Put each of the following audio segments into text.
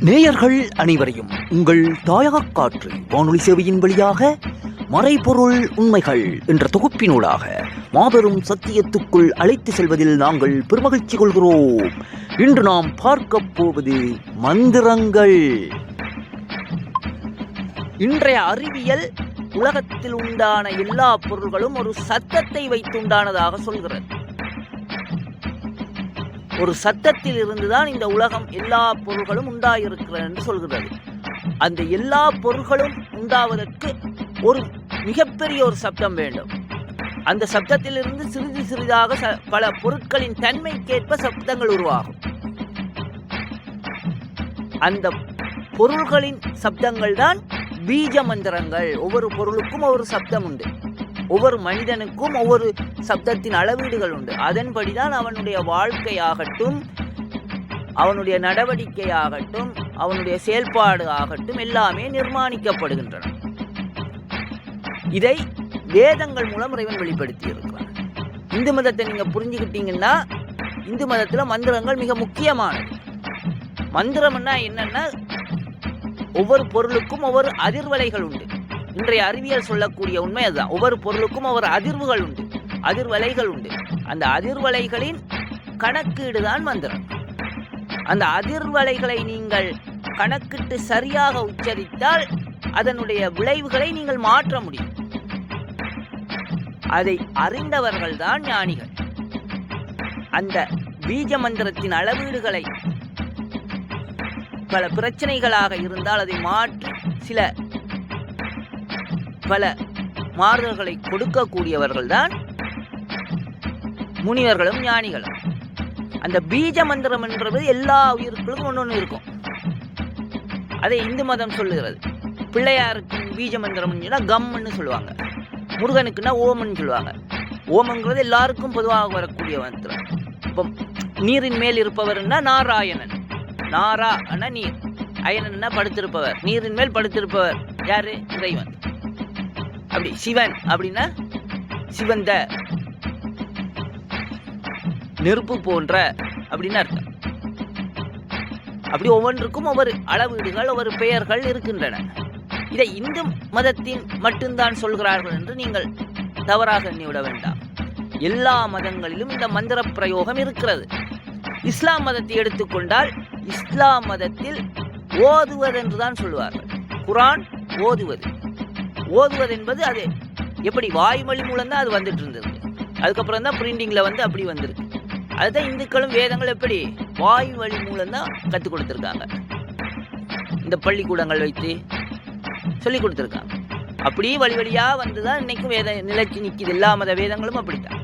நேயர்கள் அனைவரையும் உங்கள் தாயாக காற்று வானொலி சேவையின் வழியாக மறைபொருள் உண்மைகள் என்ற தொகுப்பினூடாக மாபெரும் சத்தியத்துக்குள் அழைத்து செல்வதில் நாங்கள் பெருமகிழ்ச்சி கொள்கிறோம். இன்று நாம் பார்க்க போவது மந்திரங்கள். இன்றைய அறிவியல் உலகத்தில் உண்டான எல்லா பொருள்களும் ஒரு சத்தத்தை வைத்துண்டானதாக சொல்கிறது. ஒரு சத்தத்தில் இருந்துதான் இந்த உலகம் எல்லா பொருள்களும் உண்டாயிருக்கிறது என்று சொல்கிறது அந்த எல்லா பொருள்களும் உண்டாவதற்கு ஒரு மிகப்பெரிய ஒரு சப்தம் வேண்டும். அந்த சப்தத்திலிருந்து சிறிது சிறிதாக ச- பல பொருட்களின் தன்மைக்கேற்ப சப்தங்கள் உருவாகும். அந்த பொருள்களின் சப்தங்கள் தான் பீஜ மந்திரங்கள். ஒவ்வொரு பொருளுக்கும் ஒரு சப்தம் உண்டு. ஒவ்வொரு மனிதனுக்கும் ஒவ்வொரு சப்தத்தின் அளவீடுகள் உண்டு. அதன்படிதான் அவனுடைய வாழ்க்கையாகட்டும் அவனுடைய நடவடிக்கையாகட்டும் அவனுடைய செயல்பாடு ஆகட்டும் எல்லாமே நிர்மாணிக்கப்படுகின்றன. இதை வேதங்கள் மூலம் இறைவன் வெளிப்படுத்தி இருக்கிறான் இந்து மதத்தை நீங்க புரிஞ்சுக்கிட்டீங்கன்னா இந்து மதத்துல மந்திரங்கள் மிக முக்கியமானது. மந்திரம்னா என்னன்னா ஒவ்வொரு பொருளுக்கும் ஒவ்வொரு அதிர்வலைகள் உண்டு. இன்றைய அறிவியல் சொல்லக்கூடிய உண்மை அதுதான். ஒவ்வொரு பொருளுக்கும் ஒவ்வொரு அதிர்வுகள் உண்டு. அதிர்வலைகள் உண்டு. அந்த அதிர்வலைகளின் கணக்கீடு தான் மந்திரம். அந்த அதிர்வலைகளை நீங்கள் கணக்கிட்டு சரியாக உச்சரித்தால் அதனுடைய விளைவுகளை நீங்கள் மாற்ற முடியும். அதை அறிந்தவர்கள் தான் ஞானிகள். அந்த பீஜ மந்திரத்தின் அளவீடுகளை பல பிரச்சனைகளாக இருந்தால் அதை மாற்றி சில பல மாறுதல்களை கொடுக்கக்கூடியவர்கள் தான் முனிவர்களும் ஞானிகளும். அந்த பீஜ மந்திரம் என்றது எல்லா உயிர்களுக்கும் ஒன்று ஒன்று இருக்கும். அதை இந்து மதம் சொல்லுகிறது. பிள்ளையாருக்கு பீஜ மந்திரம் கம்னு சொல்லுவாங்க. முருகனுக்குன்னா ஓமன்னு சொல்லுவாங்க. ஓமங்கிறது எல்லாருக்கும் பொதுவாக வரக்கூடிய மந்திரம். இப்போ நீரின் மேல் இருப்பவர்னா நாராயணன். நாரா அண்ணா நீர். அயனன்னா படுத்திருப்பவர். நீரின் மேல் படுத்திருப்பவர் யாரு? இறைவன். அப்படி சிவன் அப்படின்னா சிவந்த நெருப்பு போன்ற அப்படின்னு அர்த்தம். அப்படி ஒவ்வொன்றுக்கும் ஒவ்வொரு அளவீடுகள் ஒவ்வொரு பெயர்கள் இருக்கின்றன. இதை இந்து மதத்தின் மட்டும்தான் சொல்கிறார்கள் என்று நீங்கள் தவறாக எண்ணிவிட வேண்டாம். எல்லா மதங்களிலும் இந்த மந்திர பிரயோகம் இருக்கிறது. இஸ்லாம் மதத்தை எடுத்துக்கொண்டால் இஸ்லாம் மதத்தில் ஓதுவது என்றுதான் சொல்வார்கள். குரான் ஓதுவது. ஓதுவது என்பது அது எப்படி வாய்மொழி மூலம் தான் அது வந்துட்டு இருந்தது. அதுக்கப்புறம் தான் பிரிண்டிங்கில் வந்து அப்படி வந்திருக்கு. அதுதான் இந்துக்களும் வேதங்கள் எப்படி வாய்மொழி வழி மூலம் தான் கற்றுக் கொடுத்துருக்காங்க. இந்த பள்ளிக்கூடங்கள் வைத்து சொல்லி கொடுத்துருக்காங்க. அப்படியே வழி வழியாக வந்து தான் இன்னைக்கும் வேத நிலைச்சு நிற்கிது எல்லா மத வேதங்களும் அப்படித்தான்.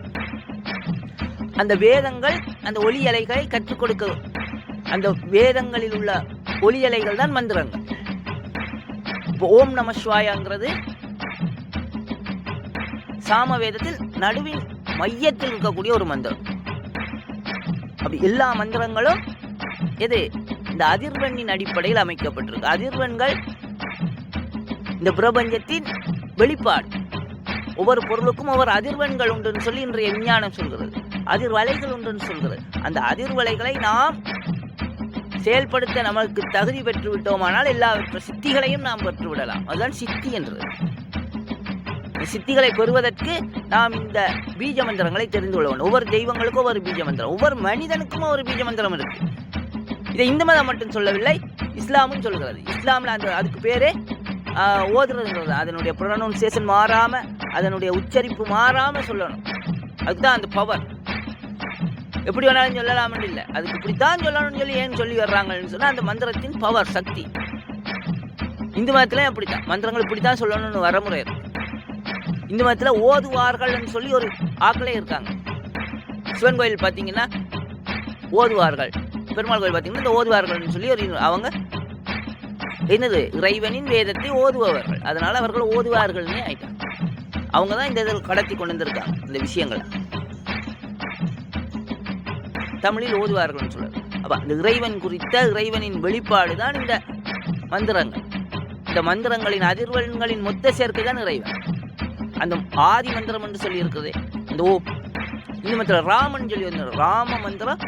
அந்த வேதங்கள் அந்த ஒலி அலைகளை கற்றுக் கொடுக்க அந்த வேதங்களில் உள்ள ஒலி அலைகள் தான் மந்திரங்கள். இப்போ ஓம் நம சிவாயாங்கிறது சாம வேதத்தில் நடுவின் மையத்தில் இருக்கக்கூடிய ஒரு மந்திரம். அப்படி எல்லா மந்திரங்களும் எது? இந்த அதிர்வெண்ணின் அடிப்படையில் அமைக்கப்பட்டிருக்கு. அதிர்வெண்கள் இந்த பிரபஞ்சத்தின் வெளிப்பாடு. ஒவ்வொரு பொருளுக்கும் ஒவ்வொரு அதிர்வெண்கள் உண்டுன்னு சொல்லி இன்றைய விஞ்ஞானம் சொல்கிறது. அதிர்வலைகள் உண்டுன்னு சொல்கிறது. அந்த அதிர்வலைகளை நாம் செயல்படுத்த நமக்கு தகுதி பெற்று விட்டோமானால் எல்லா சித்திகளையும் நாம் பெற்றுவிடலாம். அதுதான் சித்தி என்றது. சித்திகளை பெறுவதற்கு நாம் இந்த பீஜ மந்திரங்களை தெரிந்து கொள்ள வேண்டும். ஒவ்வொரு தெய்வங்களுக்கும் ஒவ்வொரு பீஜ மந்திரம் ஒவ்வொரு மனிதனுக்கும் ஒரு பீஜ மந்திரம் இருக்கு. இதை இந்து மதம் மட்டும் சொல்லவில்லை இஸ்லாமும் சொல்கிறது. இஸ்லாமில் அந்த அதுக்கு பேரே ஆஹ், ஓதுறதுங்கிறது அதனுடைய ப்ரொனவுன்சியேஷன் மாறாமல் அதனுடைய உச்சரிப்பு மாறாமல் சொல்லணும். அதுதான் அந்த பவர் எப்படி வேணாலும் சொல்லலாம்னு இல்லை. அதுக்கு இப்படித்தான் சொல்லணும்னு சொல்லி ஏன் சொல்லி வர்றாங்கன்னு சொன்னால் அந்த மந்திரத்தின் பவர் சக்தி. இந்து மதத்துல அப்படித்தான். மந்திரங்கள் இப்படித்தான் சொல்லணும்னு வரமுறை இருக்கு இந்து மதத்தில் ஓதுவார்கள்னு சொல்லி ஒரு ஆக்களே இருக்காங்க. சிவன் கோயில் பார்த்தீங்கன்னா ஓதுவார்கள். பெருமாள் கோயில் பார்த்தீங்கன்னா இந்த ஓதுவார்கள்னு சொல்லி ஒரு அவங்க என்னது? இறைவனின் வேதத்தை ஓதுபவர்கள். அதனால அவர்கள் ஓதுவார்கள்னே ஆயிட்டாங்க. அவங்க தான் இந்த இதில் கடத்தி கொண்டு வந்திருக்காங்க இந்த விஷயங்களை. தமிழில் ஓதுவார்கள்னு சொல்றாரு அப்போ இந்த இறைவன் குறித்த இறைவனின் வெளிப்பாடு தான் இந்த மந்திரங்கள். இந்த மந்திரங்களின் அதிர்வெண்களின் மொத்த சேர்க்கை தான் இறைவன். அந்த ஆதி மந்திரம் என்று சொல்லி இருக்குது இந்த ஓ இந்த மந்திரம் ராமன் சொல்லி வந்து ராம மந்திரம்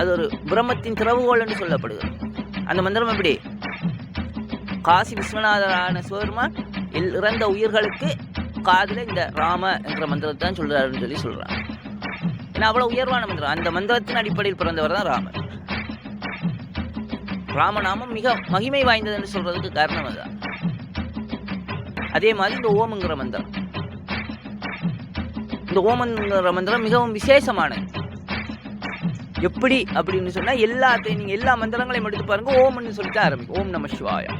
அது ஒரு பிரம்மத்தின் திறவுகோல் என்று சொல்லப்படுகிறது. அந்த மந்திரம் எப்படி? காசி விஸ்வநாதரான சிவபெருமான் இறந்த உயிர்களுக்கு காதில் இந்த ராம என்ற மந்திரத்தை தான் சொல்றாருன்னு சொல்லி சொல்றாங்க. ஏன்னா அவ்வளவு உயர்வான மந்திரம். அந்த மந்திரத்தின் அடிப்படையில் பிறந்தவர் தான் ராமர். ராமநாமம் மிக மகிமை வாய்ந்தது என்று சொல்றதுக்கு காரணம் அதுதான். அதே மாதிரி இந்த ஓமுங்கிற மந்திரம். இந்த ஓமங்கிற மந்திரம் மிகவும் விசேஷமானது. எப்படி அப்படின்னு சொன்னா எல்லாத்தையும் நீங்க எல்லா மந்திரங்களையும் எடுத்து பாருங்க ஓம்னு சொல்லிட்டு ஆரம்பிக்கும். ஓம் நம சிவாயா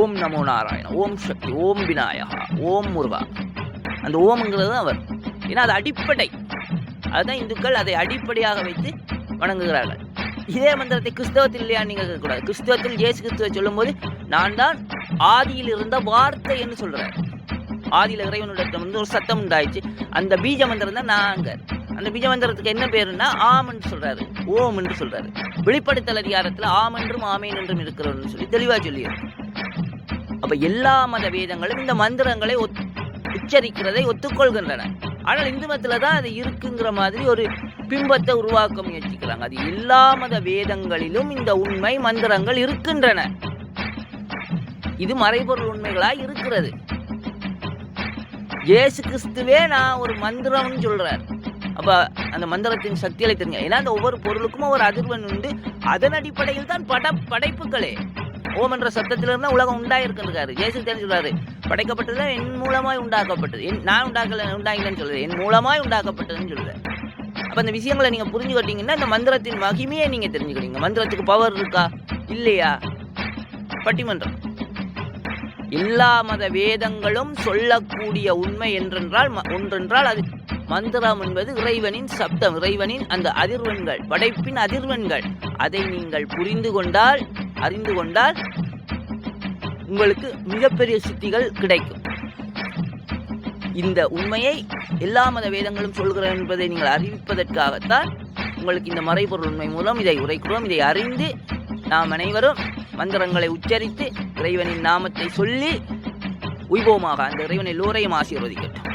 ஓம் நமோ நாராயணா ஓம் சக்தி ஓம் விநாயகா ஓம் முருகா. அந்த ஓம்ங்கிறது தான் வரும். ஏன்னா அது அடிப்படை. அதுதான் இந்துக்கள் அதை அடிப்படையாக வைத்து வணங்குகிறார்கள். இதே மந்திரத்தை கிறிஸ்தவத்தில் இல்லையா நீங்க கேட்கக்கூடாது. கிறிஸ்தவத்தில் இயேசு கிறிஸ்துவை சொல்லும்போது நான் தான் ஆதியில் இருந்த வார்த்தை என்று சொல்கிறேன் ஆதியில் இறைவனிடத்தில் வந்து ஒரு சத்தம் உண்டாயிடுச்சு. அந்த பீஜ மந்திரம் தான் நாங்க அந்த பீஜ மந்திரத்துக்கு என்ன பேருன்னா ஆம்ன்னு சொல்றாரு. ஓம் என்று சொல்றாரு. வெளிப்படுத்தல் அதிகாரத்துல ஆம் என்றும் ஆமேன் என்றும் இருக்கிறோம்னு சொல்லி தெளிவா சொல்லியிருக்கு. அப்ப எல்லா மத வேதங்களும் இந்த மந்திரங்களை ஒத்- உச்சரிக்கிறதை ஒத்துக்கொள்கின்றன. ஆனால் இந்து மதத்தில் தான் அது இருக்குங்கிற மாதிரி ஒரு பிம்பத்தை உருவாக்க முயற்சிக்கிறாங்க. அது எல்லா மத வேதங்களிலும் இந்த உண்மை மந்திரங்கள் இருக்கின்றன. இது மறைபொருள் உண்மைகளாக இருக்கிறது. இயேசு கிறிஸ்துவே நான் ஒரு மந்திரம்னு சொல்கிறார் அப்போ அந்த மந்திரத்தின் சக்திகளை தெரிஞ்சு ஏன்னா அந்த ஒவ்வொரு பொருளுக்கும் ஒரு அதிர்வன் உண்டு. அதன் அடிப்படையில் தான் பட படைப்புகளே. ஓம் என்ற சத்தத்திலிருந்து உலகம் உண்டாயிருக்கிறாரு இயேசு தெரிஞ்சுள்ளாரு படைக்கப்பட்டது என் மூலமாய் உண்டாக்கப்பட்டது. என் நான் உண்டாக்கல உண்டாங்கலன்னு சொல்றேன் என் மூலமாய் உண்டாக்கப்பட்டதுன்னு சொல்றேன் அப்போ அந்த விஷயங்களை நீங்கள் புரிஞ்சுக்கிட்டீங்கன்னா இந்த மந்திரத்தின் மகிமையை நீங்கள் தெரிஞ்சுக்கிறீங்க மந்திரத்துக்கு பவர் இருக்கா? இல்லையா? பட்டிமன்றம். எல்லா மத வேதங்களும் சொல்லக்கூடிய உண்மை என்றென்றால் ம- ஒன்றென்றால் அது மந்திரம் என்பது இறைவனின் சப்தம். இறைவனின் அந்த அதிர்வெண்கள் படைப்பின் அதிர்வெண்கள். அதை நீங்கள் புரிந்து கொண்டால் அறிந்து கொண்டால் உங்களுக்கு மிகப்பெரிய சித்திகள் கிடைக்கும். இந்த உண்மையை எல்லா மத வேதங்களும் சொல்கிறோம் என்பதை நீங்கள் அறிவிப்பதற்காகத்தான் உங்களுக்கு இந்த மறைபொருள் உண்மை மூலம் இதை உரைக்கிறோம். இதை அறிந்து நாம் அனைவரும் மந்திரங்களை உச்சரித்து இறைவனின் நாமத்தை சொல்லி உய்வோமாக அந்த இறைவனை எல்லோரையும் ஆசீர்வதிக்கட்டும்.